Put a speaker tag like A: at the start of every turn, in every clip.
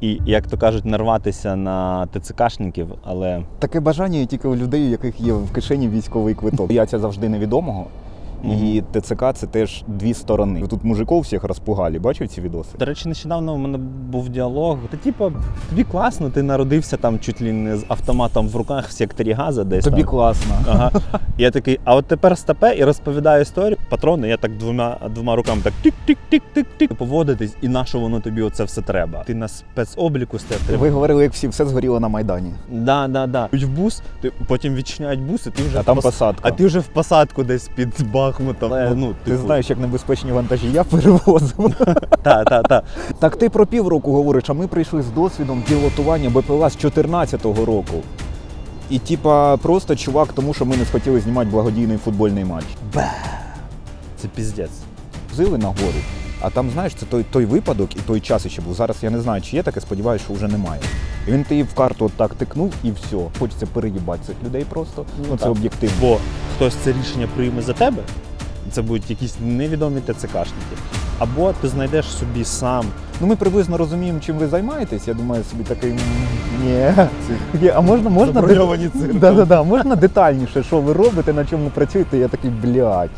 A: І, як то кажуть, нарватися на ТЦКшників, але
B: Таке бажання тільки у людей, у яких є в кишені військовий квиток. Я це завжди невідомого. І ТЦК це теж дві сторони. Тут мужиков всіх розпугали. Бачив ці відоси?
A: До речі, нещодавно у мене був діалог. Та типу, тобі класно, ти народився там чуть ли не з автоматом в руках в секторі Газа десь.
B: Тобі
A: там.
B: класно.
A: Ага. Я такий, а от тепер стопе і розповідаю історію. Патрони, я так двома двома руками так тик-тик-тик-тик-тик. Поводитись, і на що воно тобі оце все треба. Ти на спецобліку стояв.
B: Ви говорили, як всі все згоріло на Майдані.
A: Да, да, да. В бус, ти потім відчиняють бус, і ти вже
B: А
A: в
B: там
A: пос-
B: посадка.
A: А ти вже в посадку десь під Бахмутом.
B: Але,
A: ну,
B: Ти
A: типу,
B: знаєш, як небезпечні вантажі я перевозив.
A: Та, та, та.
B: так ти про півроку говориш, а ми прийшли з досвідом пілотування БПЛА з 2014 року. І типа просто чувак, тому що ми не схотіли знімати благодійний футбольний матч.
A: Це піздець.
B: Зили на гору. А там, знаєш, це той, той випадок і той час ще був. Зараз я не знаю, чи є таке, сподіваюся, що вже немає. І він ти в карту так тикнув і все. Хочеться переїбати цих людей просто. Ну, це
A: так.
B: об'єктивно.
A: Бо хтось це рішення прийме за тебе, це будуть якісь невідомі ТЦКшники. Або ти знайдеш собі сам.
B: Ну ми приблизно розуміємо, чим ви займаєтесь. Я думаю, собі такий. Ні. Є, А можна можна да, да, да, можна детальніше, що ви робите, на чому працюєте? Я такий блядь.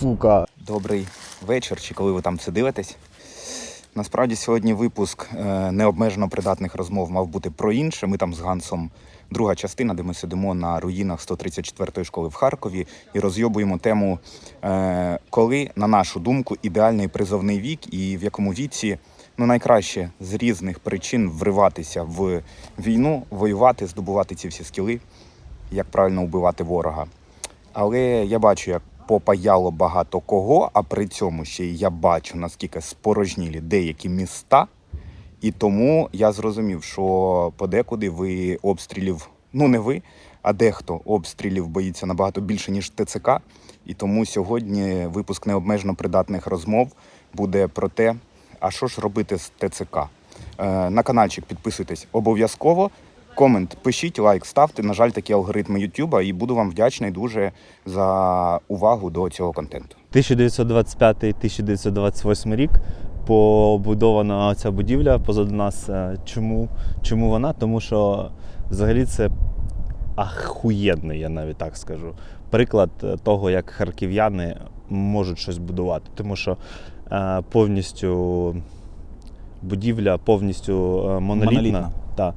B: Сука. Добрий вечір, чи коли ви там це дивитесь. Насправді сьогодні випуск е, необмежено придатних розмов мав бути про інше. Ми там з Гансом друга частина, де ми сидимо на руїнах 134-ї школи в Харкові і розйобуємо тему, е, коли, на нашу думку, ідеальний призовний вік і в якому віці ну, найкраще з різних причин вриватися в війну, воювати, здобувати ці всі скіли, як правильно вбивати ворога. Але я бачу, як попаяло багато кого, а при цьому ще й я бачу, наскільки спорожнілі деякі міста. І тому я зрозумів, що подекуди ви обстрілів, ну не ви, а дехто обстрілів боїться набагато більше, ніж ТЦК. І тому сьогодні випуск необмежено придатних розмов буде про те, а що ж робити з ТЦК. Е, на каналчик підписуйтесь обов'язково. Комент пишіть, лайк ставте. На жаль, такі алгоритми Ютуба, і буду вам вдячний дуже за увагу до цього контенту.
A: 1925-1928 рік побудована ця будівля позаду нас. Е, Чому, чому вона? Тому що взагалі це ахуєнний, я навіть так скажу. Приклад е, того, як харків'яни можуть щось будувати. Тому що е, повністю будівля повністю монолітна.
B: Монолітна.
A: Та.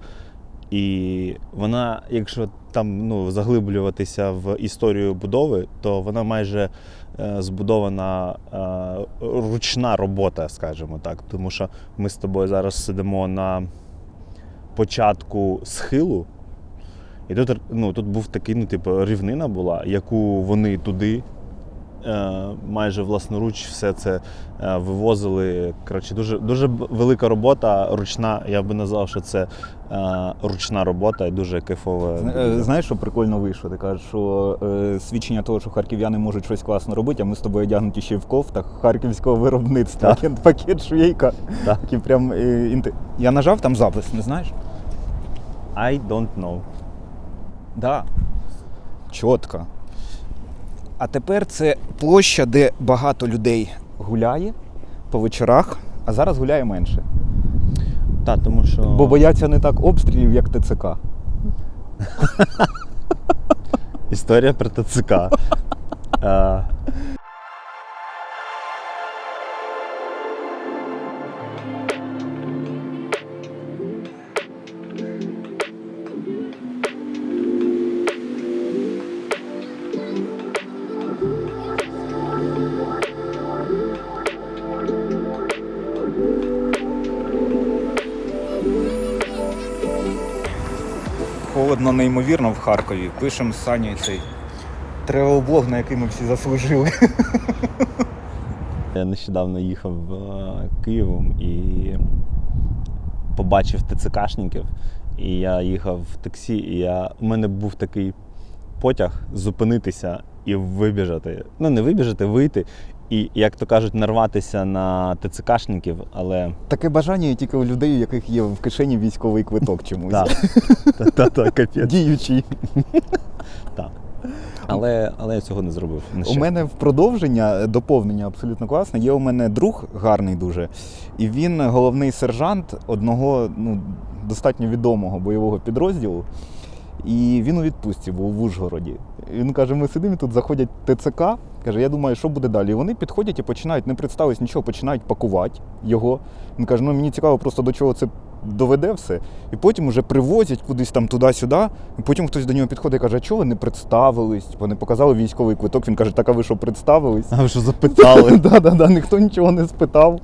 A: І вона, якщо там ну, заглиблюватися в історію будови, то вона майже е, збудована е, ручна робота, скажімо так. Тому що ми з тобою зараз сидимо на початку схилу, і тут, ну, тут був такий, ну, типу, рівнина була, яку вони туди. Е, Майже власноруч все це е, вивозили. Коротше, дуже, дуже велика робота, ручна. Я би назвав, що це е, ручна робота і дуже кайфова.
B: Знаєш, що прикольно вийшло? Ти кажеш, що свідчення того, що харків'яни можуть щось класно робити, а ми з тобою одягнуті ще й в кофтах харківського виробництва.
A: Так.
B: Пакет швейка.
A: Так.
B: Прям, Я нажав там запис, не знаєш?
A: I don't know.
B: Да. Чітко. А тепер це площа, де багато людей гуляє по вечорах, а зараз гуляє менше.
A: Та, тому що
B: Бо бояться не так обстрілів, як ТЦК.
A: історія про ТЦК.
B: Неймовірно в Харкові. Пишемо з Санєю цей тревел-блог, на який ми всі заслужили.
A: Я нещодавно їхав е, Києвом і побачив ТЦКшників. І я їхав в таксі, і я... у мене був такий потяг зупинитися і вибіжати. Ну, не вибіжати, вийти. І, як то кажуть, нарватися на ТЦКшників, але
B: Таке бажання є тільки у людей, у яких є в кишені військовий квиток чомусь.
A: так, та, та, та, капець.
B: Діючий.
A: Так. Але, але я цього не зробив.
B: У мене в продовження е, доповнення абсолютно класне. Є у мене друг гарний дуже, і він головний сержант одного ну, достатньо відомого бойового підрозділу. І він у відпустці був в Ужгороді. Він каже: ми сидимо тут заходять ТЦК. Каже, я думаю, що буде далі. І вони підходять і починають, не представились нічого, починають пакувати його. Він каже: ну мені цікаво просто до чого це доведе все. І потім вже привозять кудись там туди-сюди. І потім хтось до нього підходить і каже, а чого ви не представились? Вони показали військовий квиток. Він каже, так а ви що представились?
A: А ви що запитали?
B: да, да, да, ніхто нічого не спитав.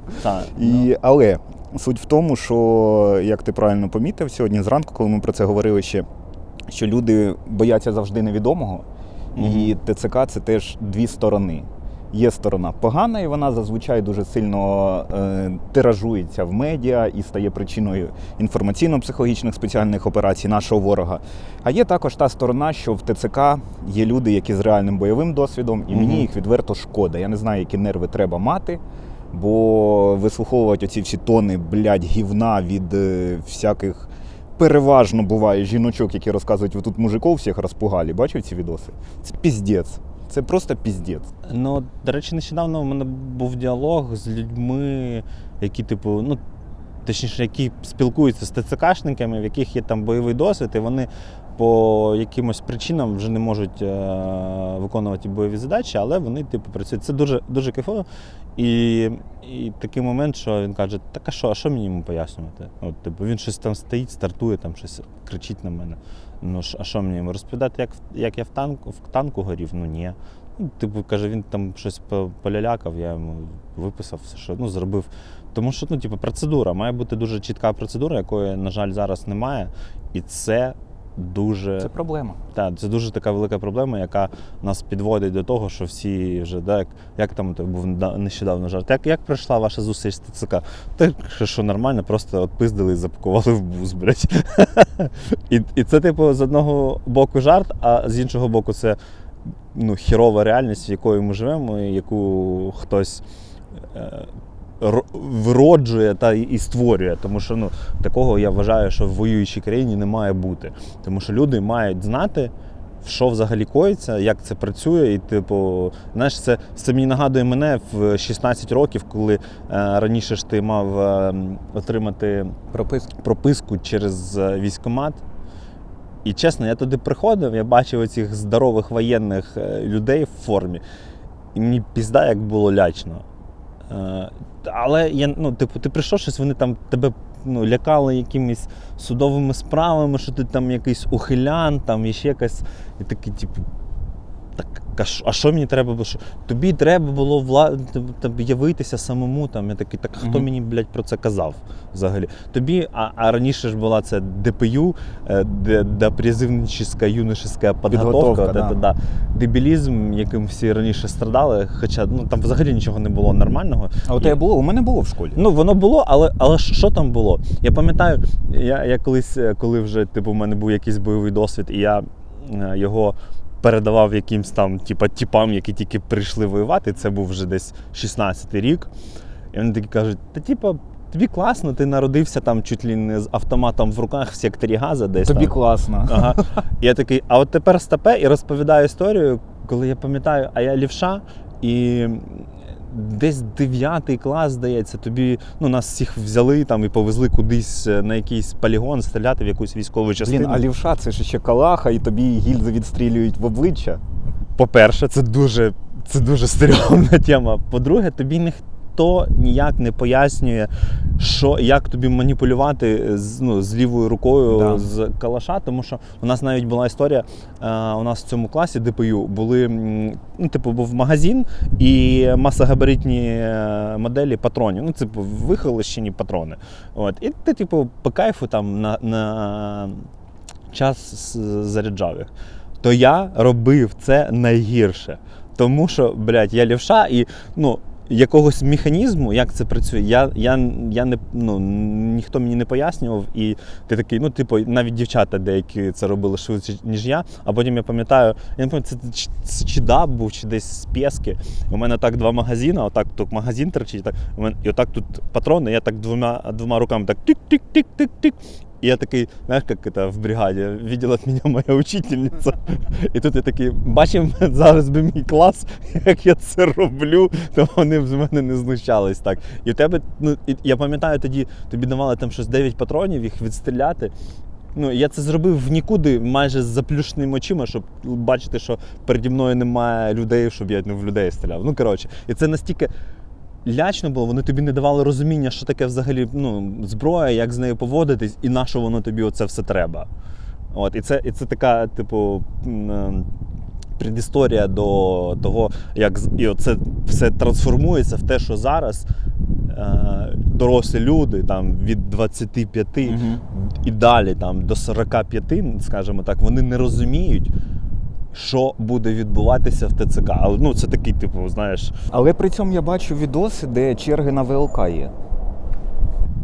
B: І, але суть в тому, що, як ти правильно помітив сьогодні зранку, коли ми про це говорили ще, що люди бояться завжди невідомого, і ТЦК це теж дві сторони. Є сторона погана, і вона зазвичай дуже сильно е, тиражується в медіа і стає причиною інформаційно-психологічних спеціальних операцій нашого ворога. А є також та сторона, що в ТЦК є люди, які з реальним бойовим досвідом, і мені їх відверто шкода. Я не знаю, які нерви треба мати, бо вислуховувати оці всі тони, блядь, гівна від е, всяких. Переважно буває жіночок, які розказують, ви тут мужиков всіх розпугали. Бачив ці відоси? Це піздець. Це просто піздець.
A: Ну, до речі, нещодавно в мене був діалог з людьми, які, типу, ну, точніше, які спілкуються з ТЦКшниками, в яких є там бойовий досвід, і вони по якимось причинам вже не можуть е- виконувати бойові задачі, але вони, типу, працюють. Це дуже, дуже кайфово. І, і такий момент, що він каже: так а що, а що мені йому пояснювати? От, типу, він щось там стоїть, стартує, там щось кричить на мене. Ну, а що мені йому розповідати, як, як я в танку, в танку горів? Ну ні. Ну, типу, каже, він там щось по- полялякав, я йому виписав все, що ну, зробив. Тому що, ну, типу, процедура, має бути дуже чітка процедура, якої, на жаль, зараз немає. І це дуже
B: Це проблема.
A: так, це дуже така велика проблема, яка нас підводить до того, що всі вже, да, як, як там то був нещодавно жарт. Як, як пройшла ваша зустріч з ТЦК? Так, що, що нормально, просто отпиздили і запакували в бус, блядь. І, і це, типу, з одного боку жарт, а з іншого боку, це ну, хірова реальність, в якої ми живемо, і яку хтось. Вроджує та і- створює, тому що ну такого я вважаю, що в воюючій країні не має бути. Тому що люди мають знати, що взагалі коїться, як це працює, і типу, знаєш, це, це мені нагадує мене в 16 років, коли е, раніше ж ти мав е, отримати
B: Прописки.
A: прописку через е, військкомат. І чесно, я туди приходив, я бачив оцих здорових воєнних е, людей в формі, і мені пізда як було лячно. Е, Але я, ну, типу, ти прийшов щось, вони там тебе ну, лякали якимись судовими справами, що ти там якийсь ухилян, там і ще якась. І такий, типу, а що- мені треба було? Що? Тобі треба було вла... тобі явитися самому. Там. Я такий, так хто мені, блядь, про це казав взагалі? Тобі, а, а раніше ж була це ДПЮ, е, де, де призивническа юношеська підготовка, да.
B: да.
A: Да, дебілізм, яким всі раніше страдали, хоча ну, там взагалі нічого не було нормального.
B: А у
A: І-
B: тебе було? У мене було в школі.
A: Ну, воно було, але, але що там було? Я пам'ятаю, я, я колись, е, коли вже типу, в мене був якийсь бойовий досвід, і я е, його передавав якимсь там, типа, типам, які тільки прийшли воювати. Це був вже десь 16-й рік. І вони такі кажуть: та типа. Тобі класно, ти народився там чуть ли не з автоматом в руках в секторі Газа десь.
B: Тобі
A: там.
B: класно.
A: Ага. І я такий, а от тепер стапе і розповідаю історію, коли я пам'ятаю, а я лівша, і десь 9 клас, здається, тобі ну, нас всіх взяли там і повезли кудись е, на якийсь полігон стріляти в якусь військову частину.
B: Блін, а лівша це ж ще калаха, і тобі гільзи відстрілюють в обличчя.
A: По-перше, це дуже, це дуже стрьомна тема. По-друге, тобі ніхто ніяк не пояснює, що, як тобі маніпулювати з, ну, з лівою рукою
B: Да.
A: з калаша. Тому що у нас навіть була історія, е, у нас в цьому класі ДПЮ були, ну, типу, був магазин і масогабаритні е, моделі патронів. Ну, типу, вихолощені патрони. От. І ти, типу, по кайфу там на, на час заряджав їх то я робив це найгірше. Тому що, блядь, я лівша і ну, якогось механізму, як це працює, я, я, я не, ну, ніхто мені не пояснював. І ти такий, ну, типу, навіть дівчата деякі це робили швидше, ніж я. А потім я пам'ятаю, я не пам'ятаю, це, це чи даб був, чи десь з Пєски. У мене так два магазини, отак тут магазин торчить, так, у мене, і отак тут патрони, я так двома, двома руками так тик-тик-тик-тик-тик. І я такий, знаєш, як це в бригаді, виділа мене моя учительниця. І тут я такий, бачив зараз би мій клас, як я це роблю, то вони б з мене не знущались так. І в тебе, ну, я пам'ятаю, тоді тобі давали там щось 9 патронів, їх відстріляти. Ну, я це зробив в нікуди, майже з заплющеними очима, щоб бачити, що переді мною немає людей, щоб я не в людей стріляв. Ну, коротше, і це настільки лячно було, вони тобі не давали розуміння, що таке взагалі ну, зброя, як з нею поводитись, і на що воно тобі оце все треба. От, і це, і це така, типу. е, Предісторія до того, як і оце все трансформується в те, що зараз е, дорослі люди там, від 25
B: Мгм.
A: і далі там, до 45, скажімо так, вони не розуміють, що буде відбуватися в ТЦК. Але ну, це такий, типу, знаєш,
B: Але при цьому я бачу відоси, де черги на ВЛК є.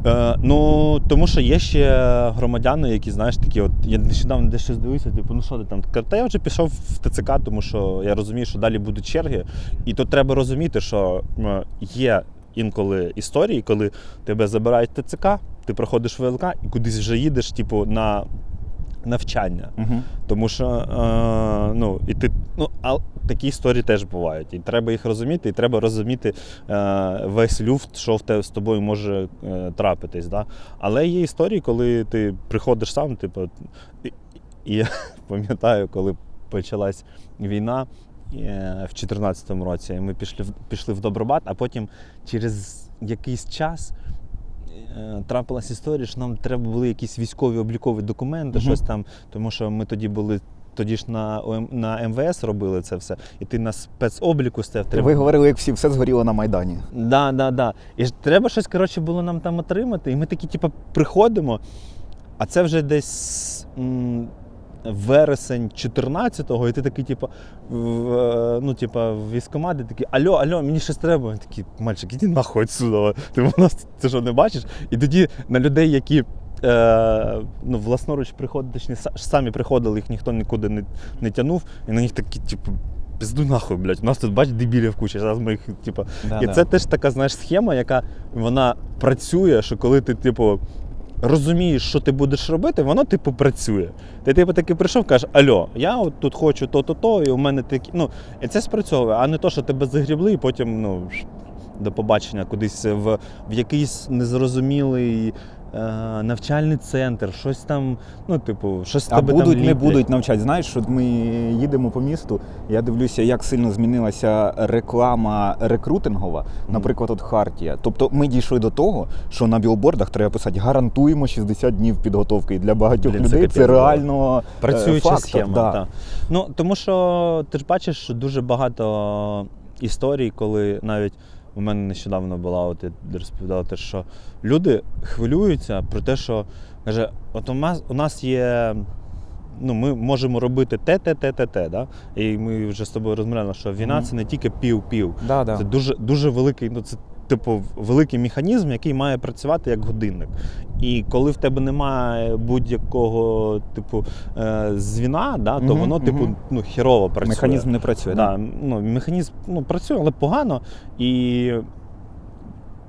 A: Е, ну, тому що є ще громадяни, які, знаєш, такі, от я нещодавно десь щось дивився, типу, ну що ти там? Та я вже пішов в ТЦК, тому що я розумію, що далі будуть черги. І тут треба розуміти, що є інколи історії, коли тебе забирають в ТЦК, ти проходиш ВЛК і кудись вже їдеш, типу, на навчання.
B: Угу.
A: Тому що е, ну, і ти, ну, а такі історії теж бувають. І треба їх розуміти, і треба розуміти е, весь люфт, що в тебе з тобою може е, трапитись. Да? Але є історії, коли ти приходиш сам, типу, і, і я пам'ятаю, коли почалась війна. е, В 2014 році ми пішли, пішли в Добробат, а потім через якийсь час трапилась історія, що нам треба були якісь військові облікові документи,
B: Мгм.
A: щось там, тому що ми тоді були. Тоді ж на, на МВС робили це все, і ти на спецобліку став.
B: Ви говорили, як всі, все згоріло на Майдані.
A: Да, да, да. І ж треба щось, коротше, було нам там отримати. І ми такі, типу, приходимо, а це вже десь вересень 14-го, і ти такий, типу, в, ну, типу, в військкомат, такий, алло, алло, мені щось треба. Він такий, мальчик, іди нахуй отсюда. Ти нас ти що не бачиш? І тоді на людей, які. Е, ну, власноруч приходили, точніше, самі приходили, їх ніхто нікуди не, не тягнув, і на них такі, типу, пізду нахуй, блядь, у нас тут бач дебілів куча, зараз ми їх, типу, і це теж така, знаєш, схема, яка вона працює, що коли ти, типу, розумієш, що ти будеш робити, воно, типу, працює. Ти, типу, таки прийшов, кажеш, альо, я от тут хочу то-то, то, і у мене такі. Ну, і це спрацьовує, а не то, що тебе загрібли, і потім, ну, до побачення кудись в, в якийсь незрозумілий. Е, Навчальний центр, щось там, ну, типу, щось
B: А
A: тебе
B: будуть,
A: там
B: не будуть навчати. Знаєш, що ми їдемо по місту. Я дивлюся, як сильно змінилася реклама рекрутингова, наприклад, от Хартія. Тобто ми дійшли до того, що на білбордах треба писати гарантуємо 60 днів підготовки. І для багатьох
A: Блін,
B: людей
A: капець,
B: це реально е,
A: Працююча
B: фактор,
A: схема.
B: да.
A: Так. Ну, тому що ти ж бачиш, що дуже багато історій, коли навіть у мене нещодавно була, от я розповідала те, що люди хвилюються про те, що каже, от у нас, у нас є. Ну, ми можемо робити те, те, те, те, те. Да? І ми вже з тобою розмовляли, що війна
B: Мгм.
A: це не тільки пів-пів.
B: Да, да.
A: Це дуже, дуже великий, ну це типу великий механізм, який має працювати як годинник. І коли в тебе немає будь-якого типу е, звіна, да, то воно, типу, ну, хірово працює.
B: Механізм не працює.
A: Да, ну, механізм ну, працює, але погано. І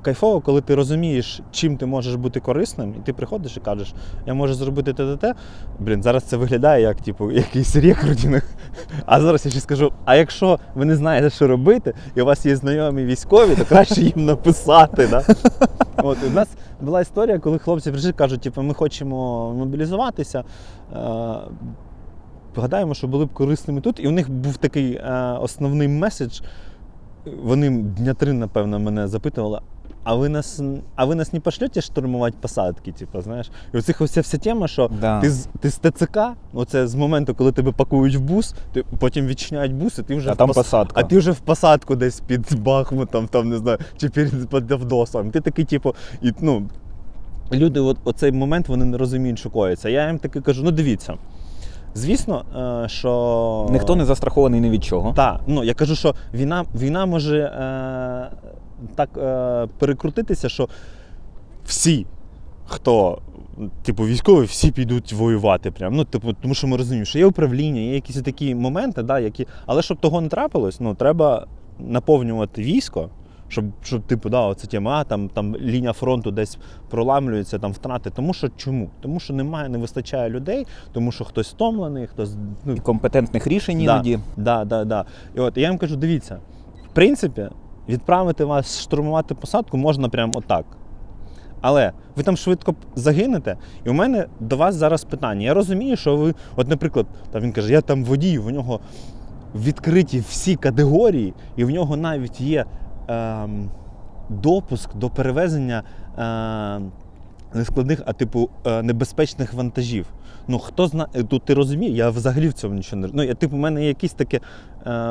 A: кайфово, коли ти розумієш, чим ти можеш бути корисним, і ти приходиш і кажеш, я можу зробити те, те, те. Блін, зараз це виглядає як типу, якийсь рекрутинг. А зараз я ще скажу: а якщо ви не знаєте, що робити, і у вас є знайомі військові, то краще їм написати. Да? От, у нас була історія, коли хлопці прийшли кажуть, типу, ми хочемо мобілізуватися. Е, Гадаємо, що були б корисними тут. І у них був такий е, основний меседж. Вони дня три, напевно, мене запитували. А ви нас, а ви нас не пошлете штурмувати посадки? Типу, знаєш? І оцих оця вся тема, що
B: Да.
A: ти, з- ти з ТЦК, оце з моменту, коли тебе пакують в бус, ти, потім відчиняють бус, і ти вже
B: А
A: в
B: там
A: пос-
B: посадка.
A: а ти вже в посадку десь під Бахмутом, там, не знаю, чи під, під Авдосом. Ти такий, типу, і, ну, люди от, оцей момент вони не розуміють, що коїться. Я їм таки кажу: ну дивіться. Звісно, е, що
B: Ніхто не застрахований ні від чого.
A: так, ну я кажу, що війна, війна може е, так е, перекрутитися, що всі, хто, типу, військові, всі підуть воювати. Прям. Ну, типу, тому що ми розуміємо, що є управління, є якісь такі моменти, да, які. Але щоб того не трапилось, ну, треба наповнювати військо. Щоб, щоб типу, да, оце тема, а, там, там лінія фронту десь проламлюється, там втрати. Тому що чому? Тому що немає, не вистачає людей, тому що хтось втомлений, хтось ну,
B: І компетентних рішень
A: Да.
B: іноді.
A: Да, да, да. І от я їм кажу: дивіться, в принципі, відправити вас штурмувати посадку можна прямо отак. Але ви там швидко загинете, і у мене до вас зараз питання. Я розумію, що ви, от, наприклад, там він каже, я там водій, в нього відкриті всі категорії, і в нього навіть є ем, допуск до перевезення ем, не складних, а типу е, небезпечних вантажів. Ну хто знає, тут ти розумієш, я взагалі в цьому нічого не розумію. Ну, я, типу, у мене є якесь таке е,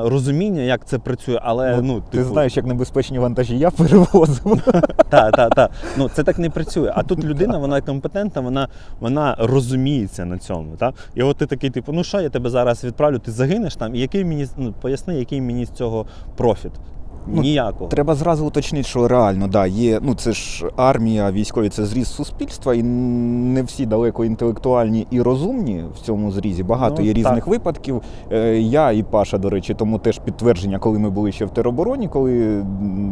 A: розуміння, як це працює, але ну,
B: Ну,
A: типу,
B: Ти знаєш, як небезпечні вантажі я перевозив.
A: та, та, та. Ну, це так не працює. А тут людина, вона компетентна, вона, вона розуміється на цьому. Та? І от ти такий, типу, ну що, я тебе зараз відправлю, ти загинеш там, і який мені ну, поясни, який мені з цього профіт?
B: Ну,
A: Ніякого.
B: Треба зразу уточнити, що реально, да, є, ну це ж армія, військові це зріз суспільства, і не всі далеко інтелектуальні і розумні в цьому зрізі. Багато
A: Ну,
B: є різних
A: так.
B: випадків. Е, Я і Паша, до речі, тому теж підтвердження, коли ми були ще в теробороні, коли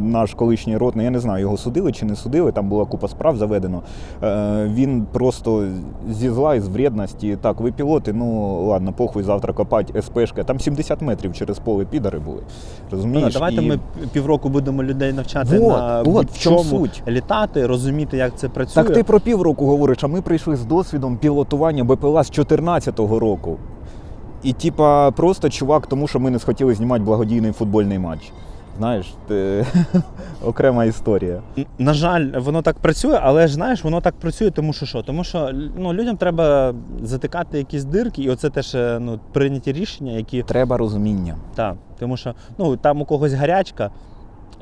B: наш колишній ротний, я не знаю, його судили чи не судили, там була купа справ заведено. Е, Він просто зі зла і з вредності. Так, ви пілоти, ну ладно, похуй завтра копать СПшка. Там 70 метрів через поле підари були.
A: Ну,
B: Розумієш?
A: давайте
B: І-
A: ми півроку будемо людей навчати
B: Вот,
A: на
B: вот в чому суть.
A: літати, розуміти, як це працює.
B: Так ти про півроку говориш, а ми прийшли з досвідом пілотування БПЛА з 2014 року. І типа просто чувак, тому що ми не схотіли знімати благодійний футбольний матч. Знаєш, ти... окрема історія.
A: На жаль, воно так працює, але ж знаєш, воно так працює, тому що що? Тому що ну, людям треба затикати якісь дирки, і оце теж ну, прийняті рішення, які
B: Треба розуміння.
A: Так, тому що ну, там у когось гарячка,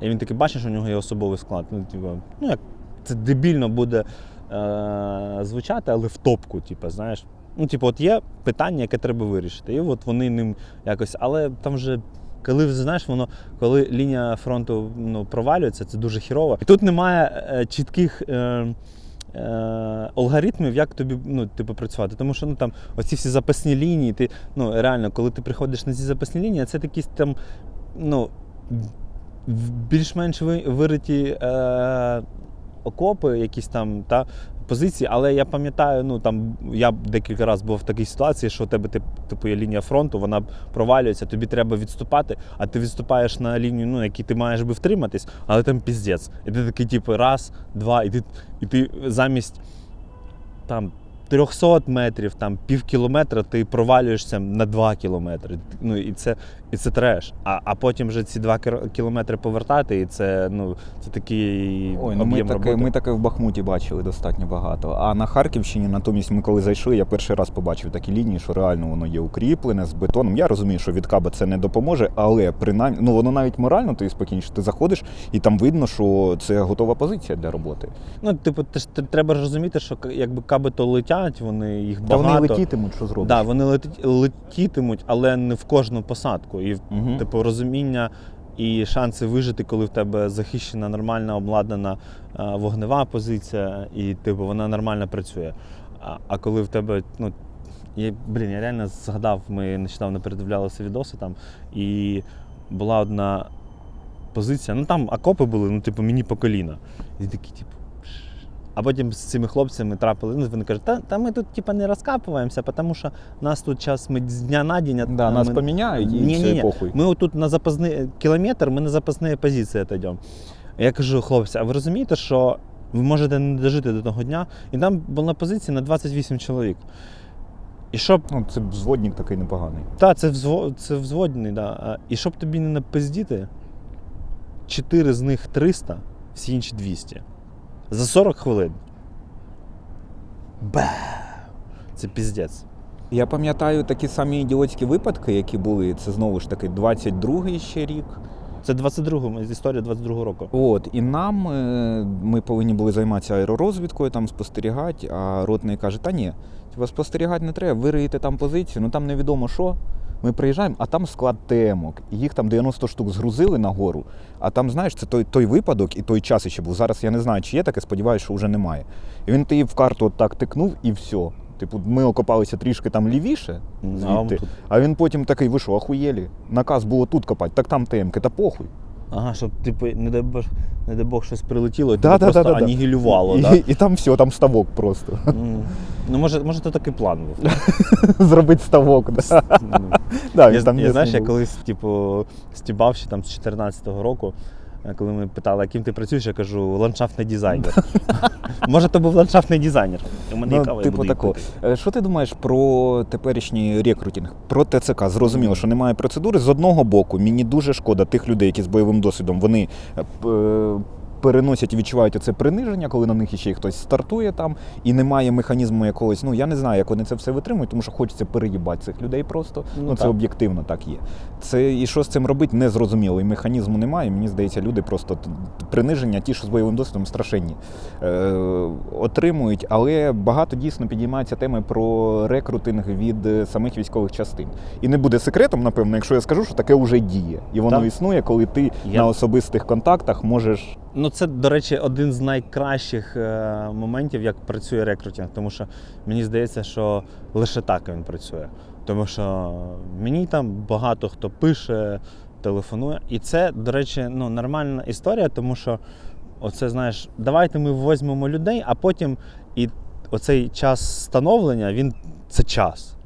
A: і він такий бачиш, у нього є особовий склад. Ну, типу, ну як це дебільно буде е- звучати, але в топку, типу, знаєш. Ну, типу, от є питання, яке треба вирішити. І от вони ним якось. Але там вже. Коли знаєш, воно, коли лінія фронту ну, провалюється, це дуже хірово. І тут немає е, чітких е, е, алгоритмів, як тобі ну, типу, працювати. Тому що ну, там оці всі запасні лінії, ти ну реально, коли ти приходиш на ці запасні лінії, це якісь там, ну, більш-менш ви- вириті е, окопи, якісь там та позиції. Але я пам'ятаю, ну там я декілька разів був в такій ситуації, що у тебе тип- типу є лінія фронту, вона провалюється, тобі треба відступати, а ти відступаєш на лінію, ну, якій ти маєш би втриматись, але там піздець. І ти такий, типу, раз, два, і ти, і ти замість там 300 метрів, там пів кілометра, ти провалюєшся на 2 кілометри. Ну і це, і це треш. А, а потім вже ці 2 кір- кілометри повертати, і це ну це такий
B: Ой, ну ми
A: роботи.
B: ми таке в Бахмуті бачили достатньо багато. А на Харківщині, натомість, ми коли зайшли, я перший раз побачив такі лінії, що реально воно є укріплене з бетоном. Я розумію, що від каба це не допоможе, але принаймні, ну воно навіть морально тобі спокійніше. Ти заходиш, і там видно, що це готова позиція для роботи.
A: Ну, типу, ти ж- ти- треба розуміти, що якби каби то летять, вони їх
B: Та
A: багато.
B: вони летітимуть, що зробиш.
A: Да, вони летітимуть, але не в кожну посадку. І
B: Мгм.
A: типу розуміння і шанси вижити, коли в тебе захищена нормальна обладнана вогнева позиція, і типу вона нормально працює. А, а коли в тебе, ну. Я, блін, я реально згадав, ми нещодавно передивлялися відоси там, і була одна позиція. Ну там окопи були, ну, типу, мені по коліна. І такі, типу. А потім з цими хлопцями трапили. Ну, вони кажуть, та, та ми тут типу, не розкапуємося, тому що нас тут час ми з дня на день.
B: Да, нас
A: ми...
B: поміняють і все похуй.
A: Ми отут на запасний кілометр, ми на запасні позиції йдемо. Я кажу, хлопці, а ви розумієте, що ви можете не дожити до того дня? І там була позиція на 28 чоловік. І щоб
B: Ну, це взводник такий непоганий.
A: та, це, взво, це взводний, да. І щоб тобі не напиздіти, 4 з них 300, всі інші 200. За 40 хвилин. Ба! Це піздець.
B: Я пам'ятаю такі самі ідіотські випадки, які були. Це знову ж таки 22-й ще рік.
A: Це 22-го, історія 22-го року.
B: От, і нам е, ми повинні були займатися аеророзвідкою, там спостерігати, а ротний каже, та ні, спостерігати не треба, ви риєте там позицію, ну там невідомо що. Ми приїжджаємо, а там склад ТМок. І їх там 90 штук згрузили нагору. А там, знаєш, це той, той випадок і той час ще був. Зараз я не знаю, чи є таке, сподіваюся, що вже немає. І він ти в карту от так тикнув і все. Типу, ми окопалися трішки там лівіше,
A: А,
B: звідти. А він потім такий вийшов, ахуєлі. Наказ було тут копати, так там ТМки, та похуй.
A: Ага, щоб типу, не дай Бог, не дай Бог щось прилетіло, і
B: Да,
A: тебе
B: да,
A: просто
B: да,
A: анігілювало,
B: і,
A: да?
B: і, і там все, там ставок просто.
A: Mm. Ну, може, може, то такий план був.
B: Зробити ставок. Да.
A: Ну,
B: Да,
A: я,
B: там
A: я, знаєш, я колись, типу, стібав ще там з 14-го року, коли ми питали, яким ти працюєш, я кажу, ландшафтний дизайнер. Може, то був ландшафтний дизайнер. У мене
B: Ну, типу
A: буду її
B: тако.
A: пити.
B: Е, Що ти думаєш про теперішній рекрутинг? Про ТЦК? Зрозуміло, що немає процедури. З одного боку, мені дуже шкода тих людей, які з бойовим досвідом вони е, е, переносять і відчувають це приниження, коли на них ще хтось стартує там, і немає механізму якогось. Ну я не знаю, як вони це все витримують, тому що хочеться переїбати цих людей просто.
A: Ну,
B: Ну, це
A: так.
B: об'єктивно так є. Це і що з цим робити, не зрозуміло. І механізму немає. Мені здається, люди просто приниження, ті, що з бойовим досвідом, страшенні е, отримують. Але багато дійсно підіймається теми про рекрутинг від е, самих військових частин. І не буде секретом, напевно, якщо я скажу, що таке вже діє. І воно
A: Так.
B: існує, коли ти
A: Я-
B: на особистих контактах можеш.
A: Ну, це, до речі, один з найкращих е, моментів, як працює рекрутинг, тому що мені здається, що лише так він працює. Тому що мені там багато хто пише, телефонує. І це, до речі, ну, нормальна історія, тому що оце, знаєш, давайте ми візьмемо людей, а потім і оцей час становлення, він це час.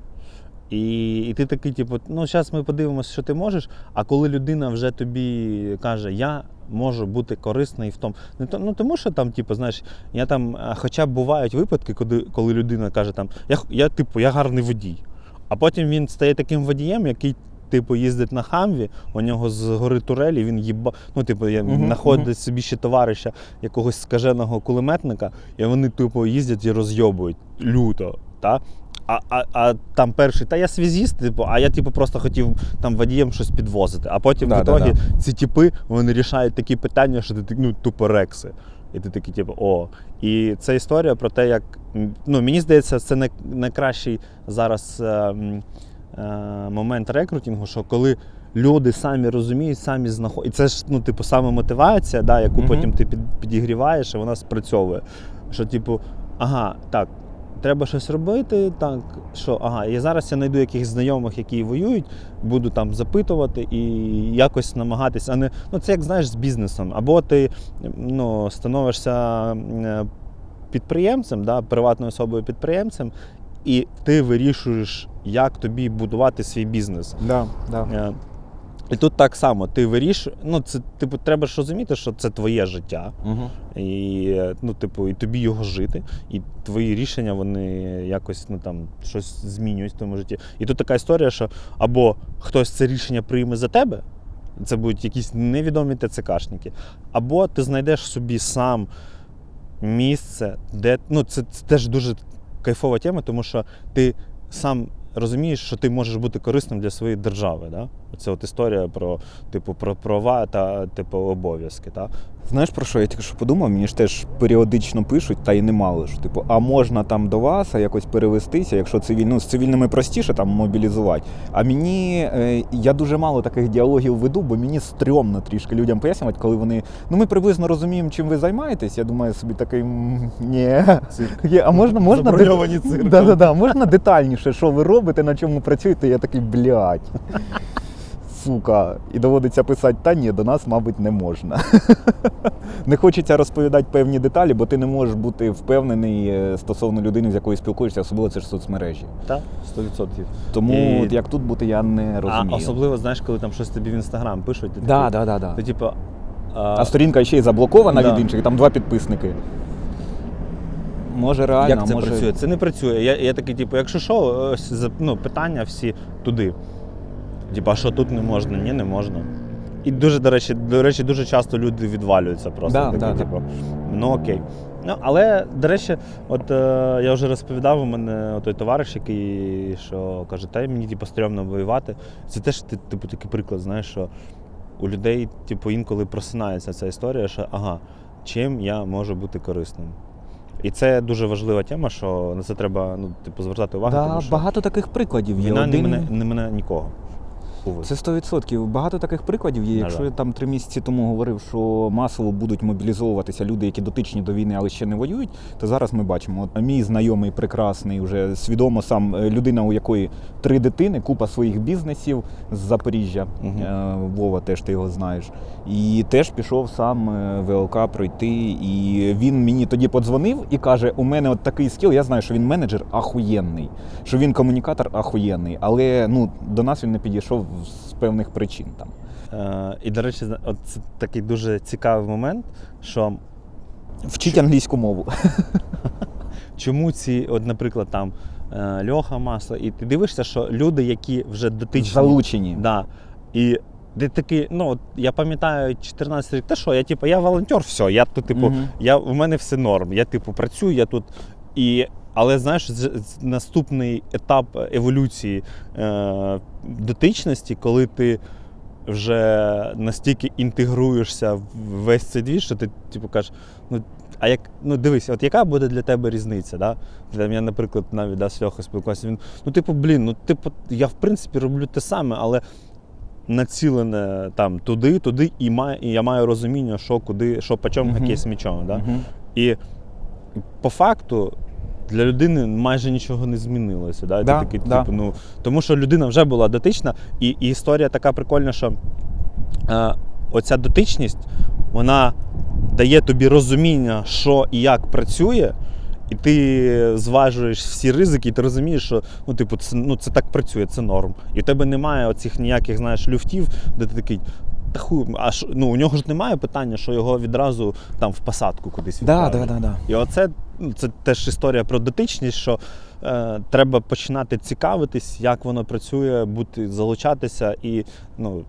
A: І, і ти такий, типу, ну зараз ми подивимося, що ти можеш. А коли людина вже тобі каже, я можу бути корисний в тому. Не то, ну тому що там, типу, знаєш, я там, хоча б бувають випадки, коли, коли людина каже, там, я, я, типу, я гарний водій. А потім він стає таким водієм, який. Типу, їздить на хамві, у нього з гори турелі, він їба. Ну, типу, я
B: Мгм,
A: знаходить собі ще товариша якогось скаженого кулеметника, і вони, типу, їздять і розйобують люто. Та? А, а, а там перший, та я связіст, типу, а я типу просто хотів там водієм щось підвозити. А потім
B: Да,
A: в
B: да,
A: ітогі ці типи вони рішають такі питання, що ти ну, тупо рекси. І ти такий, типу, о. І це історія про те, як ну, мені здається, це най- найкращий зараз е, е, момент рекрутингу, що коли люди самі розуміють, самі знаходять. І це ж, ну, типу, саме мотивація, да, яку
B: Мгм.
A: потім ти під, підігріваєш, і вона спрацьовує. Що, типу, ага, так, треба щось робити. Так, що, ага, і зараз я знайду якихось знайомих, які воюють, буду там запитувати і якось намагатися. А не, ну, це як знаєш з бізнесом. Або ти ну, становишся е, підприємцем, да, приватною особою підприємцем, і ти вирішуєш, як тобі будувати свій бізнес.
B: Да, да.
A: І тут так само, ти вирішуєш, ну це типу, треба ж розуміти, що це твоє життя.
B: Угу.
A: І, ну, типу, і тобі його жити, і твої рішення вони якось ну, там, щось змінюють в твоєму житті. І тут така історія, що або хтось це рішення прийме за тебе, це будуть якісь невідомі ТЦКшники, або ти знайдеш собі сам місце, де ну, це, це теж дуже кайфова тема, тому що ти сам розумієш, що ти можеш бути корисним для своєї держави. Да? Це от історія про типу про права та типу обов'язки. Та?
B: Знаєш про що я тільки що подумав? Мені ж теж періодично пишуть, та й немало ж. Типу, а можна там до вас, а якось перевестися, якщо цивіль... ну, з цивільними простіше там мобілізувати. А мені е, я дуже мало таких діалогів веду, бо мені стрьомно трішки людям пояснювати, коли вони. Ну ми приблизно розуміємо, чим ви займаєтесь. Я думаю собі такий «М, ні. Є, А можна можна
A: цирком.
B: да, да, да, можна детальніше, що ви робите, на чому працюєте? Я такий блядь. Сука, і доводиться писати, та ні, до нас, мабуть, не можна. не хочеться розповідати певні деталі, бо ти не можеш бути впевнений е, стосовно людини, з якою спілкуєшся, особливо це ж соцмережі.
A: Так, 100%.
B: Тому от як тут бути, я не
A: А
B: розумію.
A: особливо, знаєш, коли там щось тобі в інстаграм пишуть, ти
B: Да, да, да, да.
A: ти типу.
B: А сторінка ще й заблокована від інших, там два підписники. Може, реально,
A: Як це
B: може...
A: працює? Це не працює. Я, я такий, типу, якщо що, ось, ну, питання всі туди. Типу, а що тут не можна? Ні, не можна. І дуже, до речі, до речі, дуже часто люди відвалюються просто.
B: Да,
A: такі,
B: да, да.
A: типу, ну окей. Ну, але, до речі, от е, я вже розповідав, у мене той товариш, який що каже, та мені типу, стрьомно воювати. Це теж ти- типу, такий приклад, знаєш, що у людей, типу, інколи просинається ця історія, що ага, чим я можу бути корисним. І це дуже важлива тема, що на це треба ну, типу, звертати увагу.
B: Да,
A: тому що
B: багато таких прикладів є.
A: війна не
B: Один...
A: мене, не мене нікого. Увесь.
B: Це 100%. Багато таких прикладів є. Якщо я там три місяці тому говорив, що масово будуть мобілізовуватися люди, які дотичні до війни, але ще не воюють, то зараз ми бачимо. От мій знайомий прекрасний, вже свідомо сам е, людина, у якої три дитини, купа своїх бізнесів з Запоріжжя. Е, Вова, теж ти його знаєш. І теж пішов сам е, ВЛК пройти. І він мені тоді подзвонив і каже: у мене от такий скіл, я знаю, що він менеджер ахуєнний, що він комунікатор ахуєнний, але ну, до нас він не підійшов з певних причин там.
A: Е, і, до речі, от це такий дуже цікавий момент, що
B: Вчить англійську мову.
A: чому ці, от, наприклад, там е, Льоха Масло, і ти дивишся, що люди, які вже дотичні.
B: Залучені.
A: Да, і ти такий, ну, от я пам'ятаю 14 рік, та що, я типу, я волонтер, все, я тут, типу,
B: Мгм.
A: я, у мене все норм. Я, типу, працюю, я тут. І, але знаєш, наступний етап еволюції е, дотичності, коли ти вже настільки інтегруєшся в весь цей двіж, що ти типу кажеш, ну. А як ну дивись, от яка буде для тебе різниця? Да? Там я, наприклад, навіть да, з Льохою спілкувався. Він ну, типу, блін, ну типу, я в принципі роблю те саме, але націлене там туди, туди, і маю, і я маю розуміння, що куди, що по чому якесь мічом. Да? І по факту для людини майже нічого не змінилося. Да?
B: Да,
A: Ти такий,
B: да.
A: типу, ну, тому що людина вже була дотична, і, і історія така прикольна, що е, оця дотичність вона дає тобі розуміння, що і як працює. І ти зважуєш всі ризики, і ти розумієш, що ну, типу, це, ну, це так працює, це норм. І в тебе немає оцих ніяких знаєш, люфтів, де ти такий. Та хуй, а ну, у нього ж немає питання, що його відразу там в посадку кудись
B: Да,
A: відправлять.
B: да, да, да.
A: І оце це теж історія про дотичність, що е, треба починати цікавитись, як воно працює, бути, залучатися. І ну,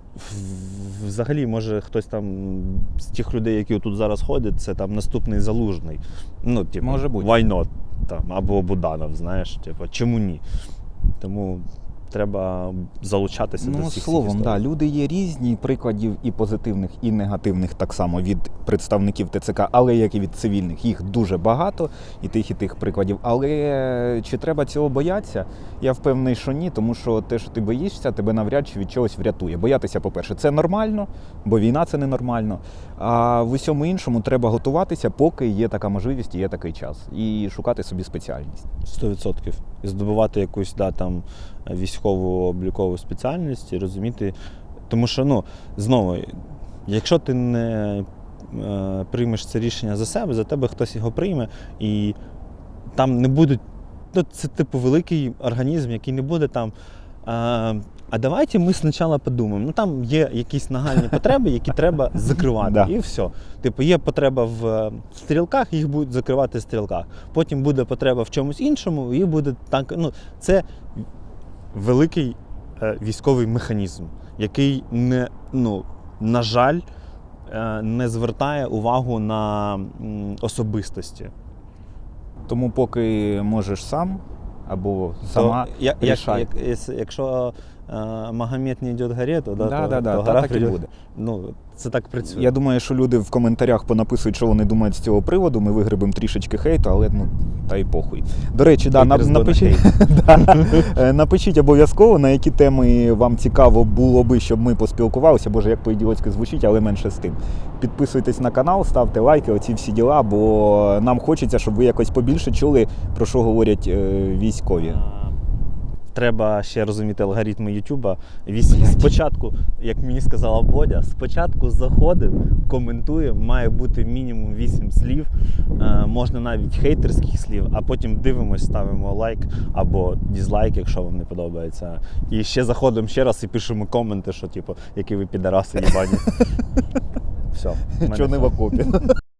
A: взагалі, може, хтось там з тих людей, які тут зараз ходять, це там наступний залужний. Ну, типу,
B: Може бути.
A: why not? Там, або Буданов, знаєш, типу, чому ні? Тому треба залучатися до
B: Ну, словом,
A: цих
B: да, люди є різні, прикладів і позитивних, і негативних так само від представників ТЦК, але як і від цивільних. Їх дуже багато, і тих, і тих прикладів. Але чи треба цього боятися? Я впевнений, що ні, тому що те, що ти боїшся, тебе навряд чи від чогось врятує. Боятися, по-перше, це нормально, бо війна це ненормально. А в усьому іншому треба готуватися, поки є така можливість і є такий час, і шукати собі спеціальність.
A: 100%. І здобувати якусь да, там, військову облікову спеціальність і розуміти. Тому що, ну, знову, якщо ти не е, приймеш це рішення за себе, за тебе хтось його прийме, і там не будуть. Ну, це типу великий організм, який не буде там. А, а давайте ми спочатку подумаємо. Ну там є якісь нагальні потреби, які треба закривати. І все. Типу, є потреба в е, стрілках, їх будуть закривати в стрілках. Потім буде потреба в чомусь іншому, і буде так. Ну, це великий е, військовий механізм, який не, ну, на жаль, е, не звертає увагу на м, особистості.
B: Тому, поки можеш сам або сама
A: То, я, як, як, якщо Магомед не йде горі, то, да,
B: Да,
A: то,
B: да, да,
A: то
B: та
A: гора
B: так і буде.
A: Ну, це так працює.
B: Я думаю, що люди в коментарях понаписують, що вони думають з цього приводу. Ми вигребемо трішечки хейту, але ну та й похуй. До речі, да, на, напишіть, да, е, напишіть обов'язково, на які теми вам цікаво було би, щоб ми поспілкувалися. Боже, як по-ідіотськи звучить, але менше з тим. Підписуйтесь на канал, ставте лайки, оці всі діла, бо нам хочеться, щоб ви якось побільше чули, про що говорять е, військові.
A: Треба ще розуміти алгоритми Ютуба. Спочатку, як мені сказала Бодя, спочатку заходимо, коментуємо, має бути мінімум 8 слів, е, можна навіть хейтерських слів, а потім дивимось, ставимо лайк або дізлайк, якщо вам не подобається. І ще заходимо ще раз і пишемо коменти, що типу, які ви підараси їбані. Все.
B: Чого не в окопі.